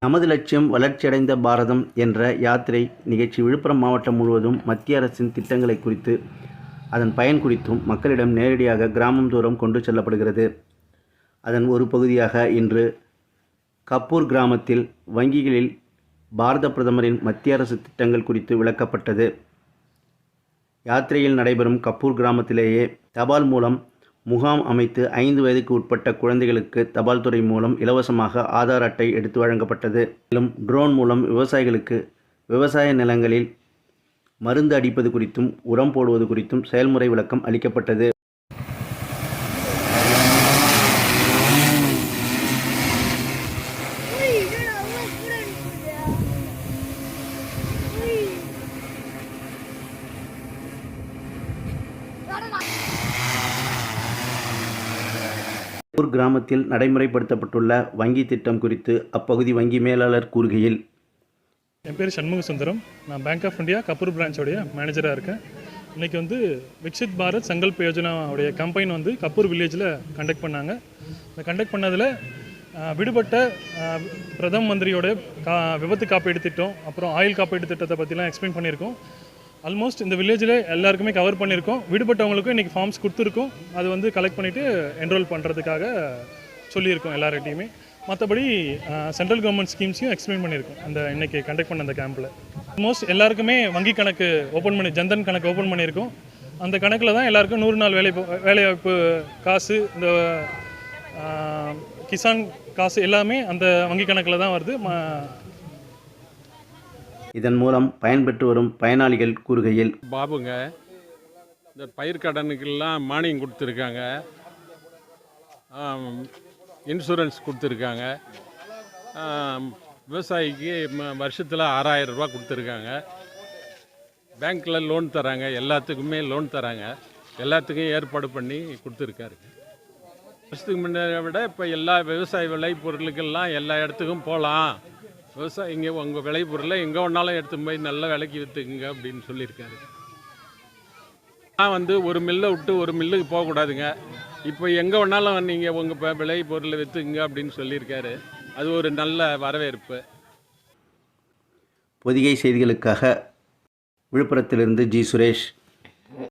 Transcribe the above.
நமது லட்சியம் வளர்ச்சியடைந்த பாரதம் என்ற யாத்திரை நிகழ்ச்சி விழுப்புரம் மாவட்டம் முழுவதும் மத்திய அரசின் திட்டங்களை குறித்து அதன் பயன் குறித்தும் மக்களிடம் நேரடியாக கிராமம் தோறும் கொண்டு செல்லப்படுகிறது. அதன் ஒரு பகுதியாக இன்று கப்பூர் கிராமத்தில் வங்கிகளில் பாரத பிரதமரின் மத்திய அரசு திட்டங்கள் குறித்து விளக்கப்பட்டது. யாத்திரையில் நடைபெறும் கப்பூர் கிராமத்திலேயே தபால் மூலம் முகாம் அமைத்து ஐந்து வயதுக்கு உட்பட்ட குழந்தைகளுக்கு தபால் துறை மூலம் இலவசமாக ஆதார் அட்டை எடுத்து வழங்கப்பட்டது. மேலும் ட்ரோன் மூலம் விவசாயிகளுக்கு விவசாய நிலங்களில் மருந்து அடிப்பது குறித்தும் உரம் போடுவது குறித்தும் செயல்முறை விளக்கம் அளிக்கப்பட்டது. கப்பூர் கிராமத்தில் நடைமுறைப்படுத்தப்பட்டுள்ள வங்கி திட்டம் குறித்து அப்பகுதி வங்கி மேலாளர் கூறுகையில் என் பேர் சண்முக சுந்தரம். நான் பேங்க் ஆஃப் இந்தியா கப்பூர் பிரான்ச்சோடைய மேனேஜராக இருக்கேன். இன்றைக்கி வந்து விக்சித் பாரத் சங்கல்ப் யோஜனாவுடைய கம்பெயின் வந்து கப்பூர் வில்லேஜில் கண்டக்ட் பண்ணாங்க. இந்த கண்டக்ட் பண்ணதில் விடுபட்ட பிரதம மந்திரியோட கா விபத்து காப்பீடு திட்டம் அப்புறம் ஆயுள் காப்பீடு திட்டத்தை பற்றிலாம் எக்ஸ்பிளைன் பண்ணியிருக்கோம். ஆல்மோஸ்ட் இந்த வில்லேஜில் எல்லாருக்குமே கவர் பண்ணியிருக்கோம். விடுபட்டவங்களுக்கும் இன்றைக்கி ஃபார்ம்ஸ் கொடுத்துருக்கோம். அது வந்து கலெக்ட் பண்ணிவிட்டு என்ரோல் பண்ணுறதுக்காக சொல்லியிருக்கோம் எல்லார்கிட்டையுமே. மற்றபடி சென்ட்ரல் கவர்மெண்ட் ஸ்கீம்ஸையும் எக்ஸ்பிளைன் பண்ணியிருக்கோம். அந்த இன்றைக்கி கண்டக்ட் பண்ண அந்த கேம்பில் ஆல்மோஸ்ட் எல்லாருக்குமே வங்கி கணக்கு ஓப்பன் பண்ணி ஜன்தன் கணக்கு ஓப்பன் பண்ணியிருக்கோம். அந்த கணக்கில் தான் எல்லாருக்கும் நூறு நாள் வேலை வேலைவாய்ப்பு காசு இந்த கிசான் காசு எல்லாமே அந்த வங்கி கணக்கில் தான் வருது. இதன் மூலம் பயன்பெற்று வரும் பயனாளிகள் கூறுகையில் பாபுங்க இந்த பயிர் கடனுக்கெல்லாம் மானியம் கொடுத்துருக்காங்க. இன்சூரன்ஸ் கொடுத்துருக்காங்க. விவசாயிக்கு வருஷத்தில் ஆறாயிரம் ரூபா கொடுத்துருக்காங்க. பேங்க்கில் லோன் தராங்க எல்லாத்துக்குமே லோன் தராங்க. எல்லாத்துக்கும் ஏற்பாடு பண்ணி கொடுத்துருக்காருங்க வருஷத்துக்கு முன்னே விட இப்போ எல்லா விவசாய விளை பொருளுக்கெல்லாம் எல்லா இடத்துக்கும் போகலாம். விவசாயிங்க உங்கள் விளை பொருளை எங்கே வேணாலும் எடுத்து போய் நல்ல விலைக்கு விற்றுக்குங்க அப்படின்னு சொல்லியிருக்காரு. நான் வந்து ஒரு மில்லை விட்டு ஒரு மில்லுக்கு போகக்கூடாதுங்க. இப்போ எங்கே வேணாலும் நீங்கள் உங்கள் விளை பொருளை விற்றுக்குங்க அப்படின்னு சொல்லியிருக்காரு. அது ஒரு நல்ல வரவேற்பு. பொதிகை செய்திகளுக்காக விழுப்புரத்திலிருந்து ஜி சுரேஷ்.